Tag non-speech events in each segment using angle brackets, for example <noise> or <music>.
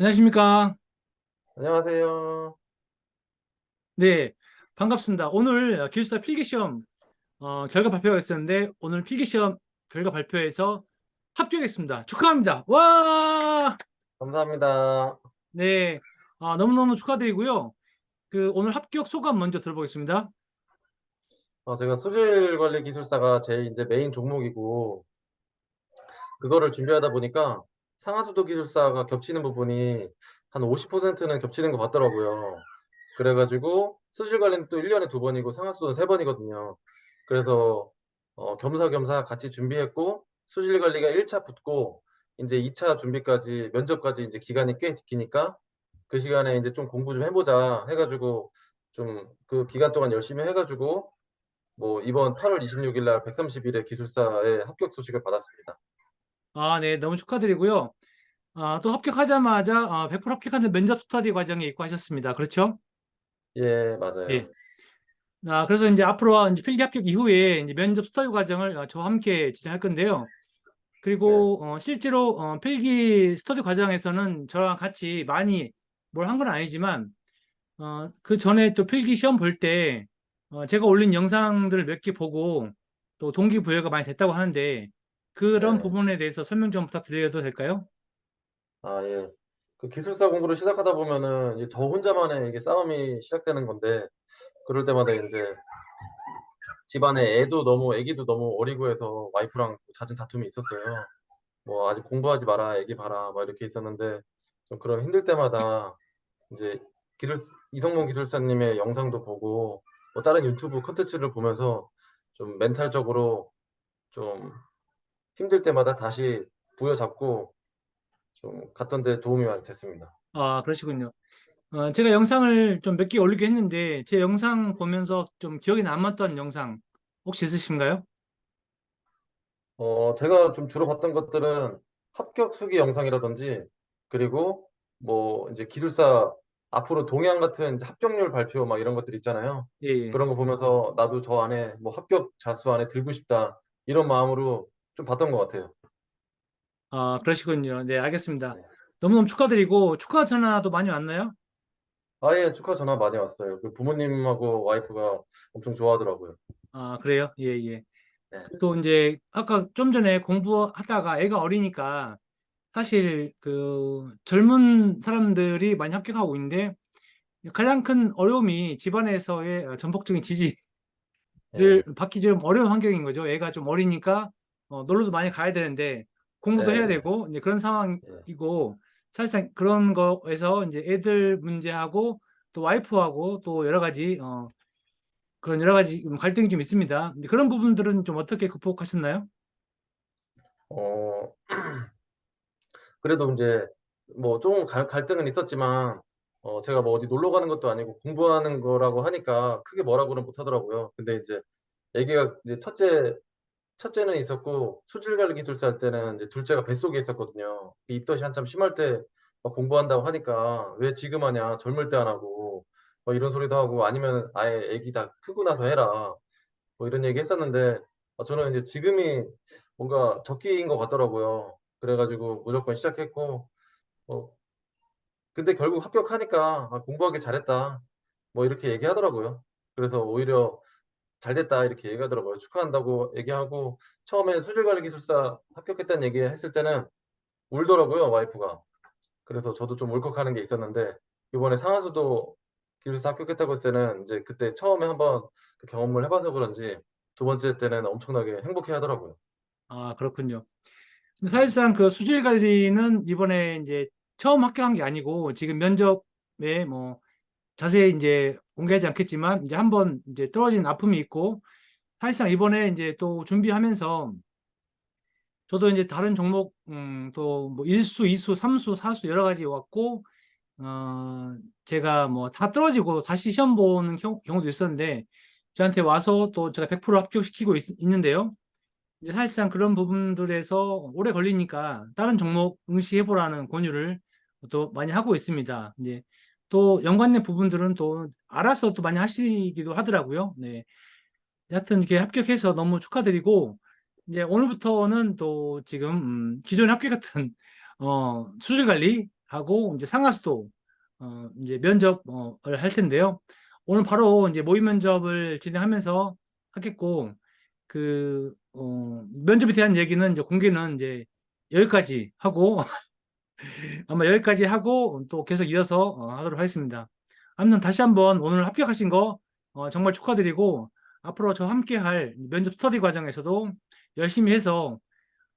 안녕하십니까? 안녕하세요. 네, 반갑습니다. 오늘 기숙사 필기시험 어, 결과 발표가 있었는데 오늘 필기시험 결과 발표에서 합격했습니다. 축하합니다. 와! 감사합니다. 네, 아, 너무너무 축하드리고요. 그 오늘 합격 소감 먼저 들어보겠습니다. 어, 제가 수질 관리 기술사가 제 이제 메인 종목이고 그거를 준비하다 보니까 상하수도 기술사가 겹치는 부분이 한 50%는 겹치는 것 같더라고요. 그래가지고 수질 관리는 또 1년에 두 번이고 상하수도는 세 번이거든요. 그래서 어, 겸사겸사 같이 준비했고 수질 관리가 1차 붙고 이제 2차 준비까지 면접까지 이제 기간이 꽤 기니까 그 시간에 이제 좀 공부 좀 해보자 해가지고 좀 그 기간 동안 열심히 해가지고 뭐 이번 8월 26일 날 130일에 기술사에 합격 소식을 받았습니다. 아, 네, 너무 축하드리고요. 아, 또 합격하자마자 아, 100% 합격하는 면접 스터디 과정에 있고 하셨습니다. 그렇죠? 예, 맞아요. 예. 아, 그래서 이제 앞으로 이제 필기 합격 이후에 이제 면접 스터디 과정을 어, 저와 함께 진행할 건데요. 그리고 어, 실제로 어, 필기 스터디 과정에서는 저랑 같이 많이 뭘 한 건 아니지만 어, 그 전에 또 필기 시험 볼때 어, 제가 올린 영상들을 몇 개 보고 또 동기부여가 많이 됐다고 하는데 그런 네. 부분에 대해서 설명 좀 부탁드려도 될까요? 아, 예. 그 기술사 공부를 시작하다 보면은 이제 저 혼자만의 이게 싸움이 시작되는 건데 그럴 때마다 이제 집안에 애도 너무 애기도 너무 어리고 해서 와이프랑 잦은 다툼이 있었어요. 뭐 아직 공부하지 마라, 애기 봐라, 막 이렇게 있었는데 좀 그런 힘들 때마다 이제 기술 이성문 기술사님의 영상도 보고 뭐 다른 유튜브 콘텐츠를 보면서 좀 멘탈적으로 좀 힘들 때마다 다시 부여잡고 좀 갔던 데 도움이 많이 됐습니다. 아, 그러시군요. 어, 제가 영상을 좀 몇 개 올리긴 했는데 제 영상 보면서 좀 기억에 남았던 영상 혹시 있으신가요? 어, 제가 좀 주로 봤던 것들은 합격 수기 영상이라든지 그리고 뭐 이제 기술사 앞으로 동향 같은 이제 합격률 발표 막 이런 것들 있잖아요. 예, 예. 그런 거 보면서 나도 저 안에 뭐 합격 자 수 안에 들고 싶다 이런 마음으로 좀 봤던 것 같아요. 아, 그러시군요. 네, 알겠습니다. 네. 너무너무 축하드리고 축하 전화도 많이 왔나요? 아예 축하 전화 많이 왔어요. 그 부모님하고 와이프가 엄청 좋아하더라고요. 아, 그래요? 예, 예. 네. 또 이제 아까 좀 전에 공부하다가 애가 어리니까 사실 그 젊은 사람들이 많이 합격하고 있는데 가장 큰 어려움이 집안에서의 전폭적인 지지를 네. 받기 좀 어려운 환경인 거죠. 애가 좀 어리니까 어, 놀러도 많이 가야 되는데 공부도 네, 해야 네. 되고 이제 그런 네. 상황이고 사실상 그런 거에서 이제 애들 문제하고 또 와이프하고 또 여러 가지 어, 그런 여러 가지 좀 갈등이 좀 있습니다. 그런 부분들은 좀 어떻게 극복하셨나요? 어, <clears throat> 그래도 이제 뭐좀 갈등은 있었지만 어, 제가 뭐 어디 놀러 가는 것도 아니고 공부하는 거라고 하니까 크게 뭐라고는 못 하더라고요. 근데 이제 애기가 이제 첫째 첫째는 있었고 수질 관리 기술사 할 때는 이제 둘째가 뱃속에 있었거든요. 그 입덧이 한참 심할 때 막 공부한다고 하니까 왜 지금 하냐 젊을 때 안 하고 뭐 이런 소리도 하고 아니면 아예 애기 다 크고 나서 해라 뭐 이런 얘기 했었는데 어, 저는 이제 지금이 뭔가 적기인 것 같더라고요. 그래가지고 무조건 시작했고 어, 근데 결국 합격하니까 아, 공부하길 잘했다 뭐 이렇게 얘기하더라고요. 그래서 오히려 잘 됐다 이렇게 얘기하더라고요. 축하한다고 얘기하고 처음에 수질관리 기술사 합격했다는 얘기 했을 때는 울더라고요 와이프가. 그래서 저도 좀 울컥하는 게 있었는데 이번에 상하수도 기술사 합격했다고 했을 때는 이제 그때 처음에 한번 그 경험을 해봐서 그런지 두 번째 때는 엄청나게 행복해 하더라고요. 아, 그렇군요. 사실상 그 수질 관리는 이번에 이제 처음 합격한 게 아니고 지금 면접에 뭐 자세히 이제 공개하지 않겠지만 이제 한번 이제 떨어진 아픔이 있고 사실상 이번에 이제 또 준비하면서 저도 이제 다른 종목 음, 또뭐 1수, 2수, 3수, 4수 여러 가지 왔고 어, 제가 뭐 다 떨어지고 다시 시험 보는 경, 경우도 있었는데 저한테 와서 또 제가 100% 합격시키고 있, 있는데요. 이제 사실상 그런 부분들에서 오래 걸리니까 다른 종목 응시해보라는 권유를 또 많이 하고 있습니다. 이제 또 연관된 부분들은 또 알아서 또 많이 하시기도 하더라고요. 네. 하여튼 이렇게 합격해서 너무 축하드리고 이제 오늘부터는 또 지금 음, 기존에 합격했던 어, 수질 관리 하고 이제 상하수도 어, 이제 면접을 할 텐데요. 오늘 바로 이제 모의 면접을 진행하면서 하겠고 그 어, 면접에 대한 얘기는 이제 공개는 이제 여기까지 하고 <laughs> 아마 여기까지 하고 또 계속 이어서 어, 하도록 하겠습니다. 아무튼 다시 한번 오늘 합격하신 거 어, 정말 축하드리고 앞으로 저 함께 할 면접 스터디 과정에서도 열심히 해서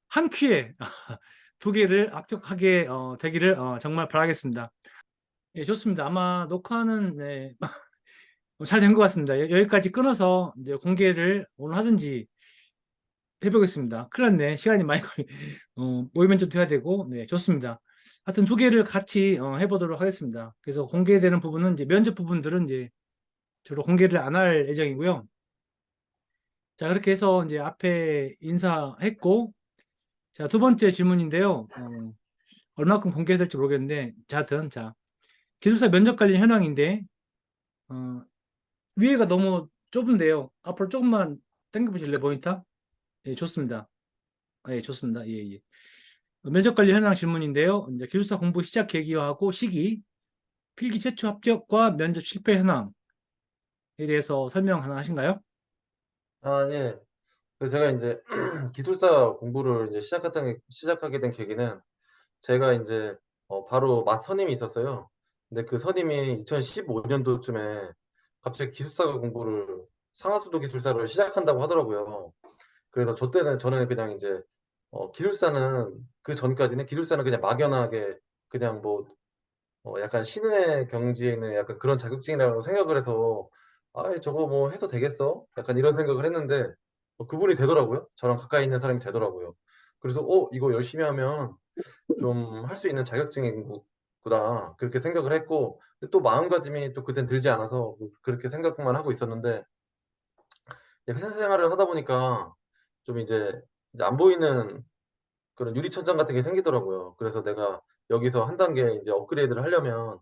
한 큐에 <laughs> 두 개를 합격하게 어, 되기를 어, 정말 바라겠습니다. 예, 좋습니다. 아마 녹화는 네, <laughs> 잘 된 것 같습니다. 여- 여기까지 끊어서 이제 공개를 오늘 하든지 해보겠습니다. 큰일 났네. 시간이 많이 걸리, 어, 모의 면접도 해야 되고, 네, 좋습니다. 하여튼 두 개를 같이 어, 해보도록 하겠습니다. 그래서 공개되는 부분은 이제 면접 부분들은 이제 주로 공개를 안 할 예정이고요. 자, 그렇게 해서 이제 앞에 인사했고, 자, 두 번째 질문인데요. 어, 얼마큼 공개될지 모르겠는데, 자, 하여튼, 자, 기술사 면접 관련 현황인데, 어, 위에가 너무 좁은데요. 앞으로 조금만 당겨보실래요, 모니터? 예, 좋습니다. 예, 좋습니다. 예, 예. 면접 관련 현황 질문인데요. 이제 기술사 공부 시작 계기와하고 시기, 필기 최초 합격과 면접 실패 현황에 대해서 설명 하나 하신가요? 아, 예. 그래서 제가 이제 <clears throat> 기술사 공부를 이제 시작했던, 시작하게 된 계기는 제가 이제 어, 바로 맞 선임이 있었어요. 근데 그 선임이 2015년도쯤에 갑자기 기술사 공부를 상하수도 기술사를 시작한다고 하더라고요. 그래서 저 때는 저는 그냥 이제 어, 기술사는 그 전까지는 기술사는 그냥 막연하게 그냥 뭐 어, 약간 신의 경지에 있는 약간 그런 자격증이라고 생각을 해서 아, 저거 뭐 해도 되겠어? 약간 이런 생각을 했는데 어, 그분이 되더라고요. 저랑 가까이 있는 사람이 되더라고요. 그래서 어, 이거 열심히 하면 좀 할 수 있는 자격증이구나 그렇게 생각을 했고 또 마음가짐이 또 그땐 들지 않아서 뭐 그렇게 생각만 하고 있었는데 회사 생활을 하다 보니까 좀 이제, 이제 안 보이는 그런 유리천장 같은 게 생기더라고요. 그래서 내가 여기서 한 단계 이제 업그레이드를 하려면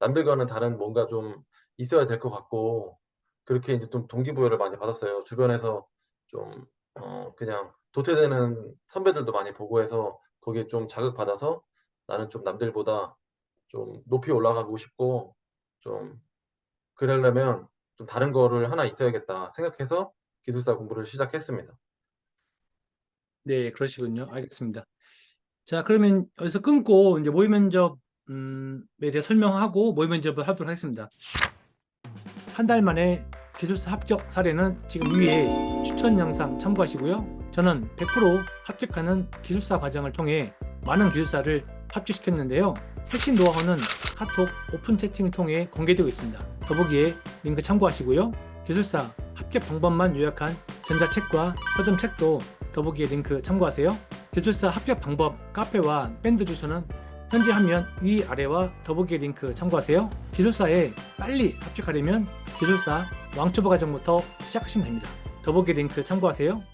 남들과는 다른 뭔가 좀 있어야 될 것 같고 그렇게 이제 좀 동기부여를 많이 받았어요. 주변에서 좀 어, 그냥 도태되는 선배들도 많이 보고 해서 거기에 좀 자극받아서 나는 좀 남들보다 좀 높이 올라가고 싶고 좀 그러려면 좀 다른 거를 하나 있어야겠다 생각해서 기술사 공부를 시작했습니다. 네, 그러시군요. 알겠습니다. 자, 그러면 여기서 끊고 이제 모의 면접에 대해 설명하고 모의 면접을 하도록 하겠습니다. 한 달 만에 기술사 합격 사례는 지금 위에 추천 영상 참고하시고요. 저는 100% 합격하는 기술사 과정을 통해 많은 기술사를 합격시켰는데요. 핵심 노하우는 카톡 오픈 채팅을 통해 공개되고 있습니다. 더보기에 링크 참고하시고요. 기술사 합격 방법만 요약한 전자책과 서점책도 더보기에 링크 참고하세요. 기술사 합격 방법 카페와 밴드 주소는 현재 화면 위 아래와 더보기에 링크 참고하세요. 기술사에 빨리 합격하려면 기술사 왕초보 과정부터 시작하시면 됩니다. 더보기 링크 참고하세요.